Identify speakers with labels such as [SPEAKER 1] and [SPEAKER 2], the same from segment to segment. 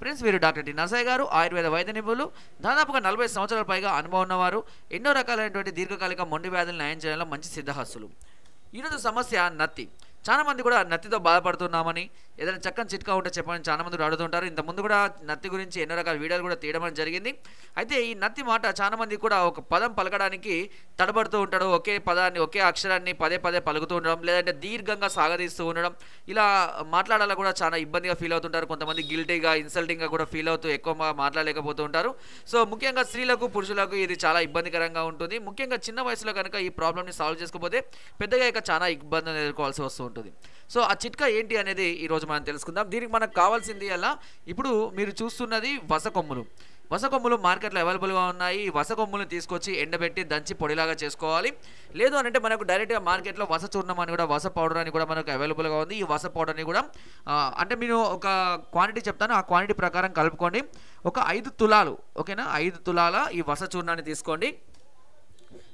[SPEAKER 1] Friends వీరు doctor D Narsaiah garu Ayurveda వైద్య నిపుణులు దాదాపుగా నలభై సంవత్సరాల పైగా అనుభవం ఉన్నవారు ఎన్నో రకాలైనటువంటి దీర్ఘకాలిక మొండి వ్యాధులు నయం చేయడంలో మంచి సిద్ధహస్తులు. ఈరోజు సమస్య నత్తి. చాలా మంది కూడా నత్తితో బాధపడుతున్నామని ఏదైనా చక్కని చిట్కా ఉంటే చెప్పమని చాలా మంది కూడా అడుగుతుంటారు. ఇంత ముందు కూడా నత్తి గురించి ఎన్నో రకాల వీడియోలు కూడా తీయడం జరిగింది. అయితే ఈ నత్తి మాట చాలా మంది కూడా ఒక పదం పలకడానికి తడబడుతూ ఉంటాడు ఒకే పదాన్ని ఒకే అక్షరాన్ని పదే పదే పలుకుతూ ఉండడం లేదంటే దీర్ఘంగా సాగదీస్తూ ఉండడం. ఇలా మాట్లాడాలా కూడా చాలా ఇబ్బందిగా ఫీల్ అవుతుంటారు. కొంతమంది గిల్టీగా ఇన్సల్టింగ్గా కూడా ఫీల్ అవుతూ ఎక్కువ మాట్లాడలేకపోతూ ఉంటారు సో ముఖ్యంగా స్త్రీలకు పురుషులకు ఇది చాలా ఇబ్బందికరంగా ఉంటుంది. ముఖ్యంగా చిన్న వయసులో కనుక ఈ ప్రాబ్లమ్ని సాల్వ్ చేసుకోకపోతే పెద్దగా ఇక చాలా ఇబ్బందులు ఎదుర్కోవాల్సి వస్తుంది ఉంటుంది. సో ఆ చిట్కా ఏంటి అనేది ఈరోజు మనం తెలుసుకుందాం. దీనికి మనకు కావాల్సింది అలా ఇప్పుడు మీరు చూస్తున్నది వసకొమ్ములు వసకొమ్ములు మార్కెట్లో అవైలబుల్గా ఉన్నాయి. ఈ వసకొమ్ములను తీసుకొచ్చి ఎండబెట్టి దంచి పొడిలాగా చేసుకోవాలి. లేదు అని అంటే మనకు డైరెక్ట్గా మార్కెట్లో వస చూర్ణం అని కూడా వస పౌడర్ అని కూడా మనకు అవైలబుల్గా ఉంది. ఈ వస పౌడర్ని కూడా అంటే మీరు ఒక క్వాంటిటీ చెప్తాను. ఆ క్వాంటిటీ ప్రకారం కలుపుకోండి. ఒక ఐదు తులాలు ఓకేనా? ఐదు తులాల ఈ వస చూర్ణాన్ని తీసుకోండి.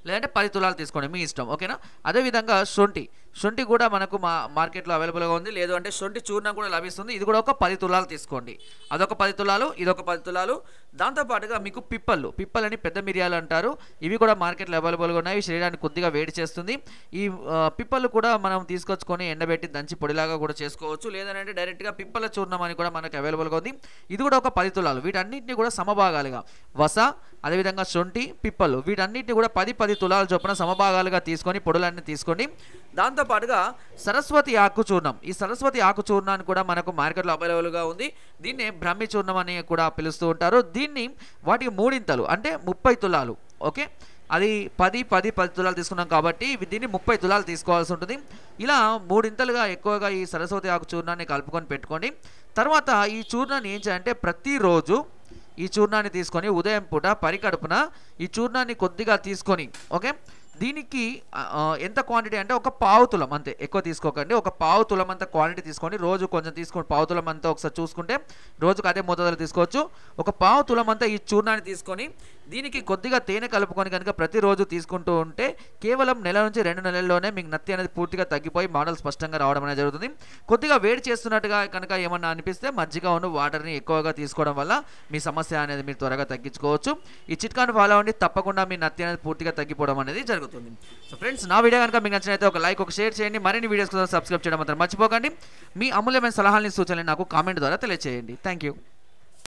[SPEAKER 1] లేదంటే పది తులాలు తీసుకోండి మీ ఇష్టం ఓకేనా? అదేవిధంగా శొంఠి. శొంఠి కూడా మనకు మా మార్కెట్లో అవైలబుల్గా ఉంది. లేదు అంటే శొంఠి చూర్ణం కూడా లభిస్తుంది. ఇది కూడా ఒక పది తులాలు తీసుకోండి. అదొక పది తులాలు ఇదొక పది తులాలు. దాంతోపాటుగా మీకు పిప్పలు పిప్పలని పెద్ద మిరియాలు అంటారు. ఇవి కూడా మార్కెట్లో అవైలబుల్గా ఉన్నాయి. శరీరాన్ని కొద్దిగా వేడి చేస్తుంది. ఈ పిప్పలు కూడా మనం తీసుకొచ్చుకొని ఎండబెట్టి దంచి పొడిలాగా కూడా చేసుకోవచ్చు. లేదంటే డైరెక్ట్గా పిప్పల చూర్ణం అని కూడా మనకు అవైలబుల్గా ఉంది. ఇది కూడా ఒక పది తులాలు. వీటన్నిటిని కూడా సమభాగాలుగా. వస అదేవిధంగా శొంఠి పిప్పలు వీటన్నిటిని కూడా పది పది తులాల చొప్పున సమభాగాలుగా తీసుకొని పొడులన్నీ తీసుకోండి దాంతోపాటుగా సరస్వతి ఆకు చూర్ణం. ఈ సరస్వతి ఆకు చూర్ణాన్ని కూడా మనకు మార్కెట్లో అవైలబుల్గా ఉంది. దీన్ని బ్రహ్మి చూర్ణం అని కూడా పిలుస్తూ ఉంటారు. దీన్ని వాటికి మూడింతలు అంటే ముప్పై తులాలు ఓకే? అది పది పది పది తులాలు తీసుకున్నాం కాబట్టి దీన్ని ముప్పై తులాలు తీసుకోవాల్సి ఉంటుంది. ఇలా మూడింతలుగా ఎక్కువగా ఈ సరస్వతి ఆకు చూర్ణాన్ని కలుపుకొని పెట్టుకోండి తర్వాత ఈ చూర్ణాన్ని ఏం చేయాలంటే ప్రతిరోజు ఈ చూర్ణాన్ని తీసుకొని ఉదయం పూట పరికడుపున ఈ చూర్ణాన్ని కొద్దిగా తీసుకొని ఓకే? దీనికి ఎంత క్వాంటిటీ అంటే ఒక పావు తులం అంతే. ఎక్కువ తీసుకోకండి. ఒక పావు తులం అంత క్వాంటిటీ తీసుకొని రోజు కొంచెం తీసుకొని పావు తులం అంతా ఒకసారి చూసుకుంటే రోజుకు అదే మోతాదులో తీసుకోవచ్చు. ఒక పావు తులం అంతా ఈ చూర్ణాన్ని తీసుకొని దీనికి కొద్దిగా తేనె కలుపుకొని కనుక ప్రతిరోజు తీసుకుంటూ ఉంటే కేవలం నెల నుంచి రెండు నెలల్లోనే మీకు నత్తి అనేది పూర్తిగా తగ్గిపోయి మోడల్ స్పష్టంగా రావడం అనేది జరుగుతుంది. కొద్దిగా వేడి చేస్తున్నట్టుగా కనుక ఏమన్నా అనిపిస్తే మజ్జిగ ఉన్న వాటర్ని ఎక్కువగా తీసుకోవడం వల్ల మీ సమస్య అనేది మీరు త్వరగా తగ్గించుకోవచ్చు. ఈ చిట్కాను ఫాలో అవ్వండి. తప్పకుండా మీ నత్తి అనేది పూర్తిగా తగ్గిపోవడం అనేది జరుగుతుంది. సో ఫ్రెండ్స్ నా వీడియో కనుక మీకు నచ్చినైతే ఒక లైక్ ఒక షేర్ చేయండి. మరిన్ని వీడియోస్ కోసం సబ్స్క్రైబ్ చేయడం మాత్రం మర్చిపోకండి. మీ అమూల్యమైన సలహాలని సూచనలు నాకు కామెంట్ ద్వారా తెలియజేయండి థ్యాంక్ యూ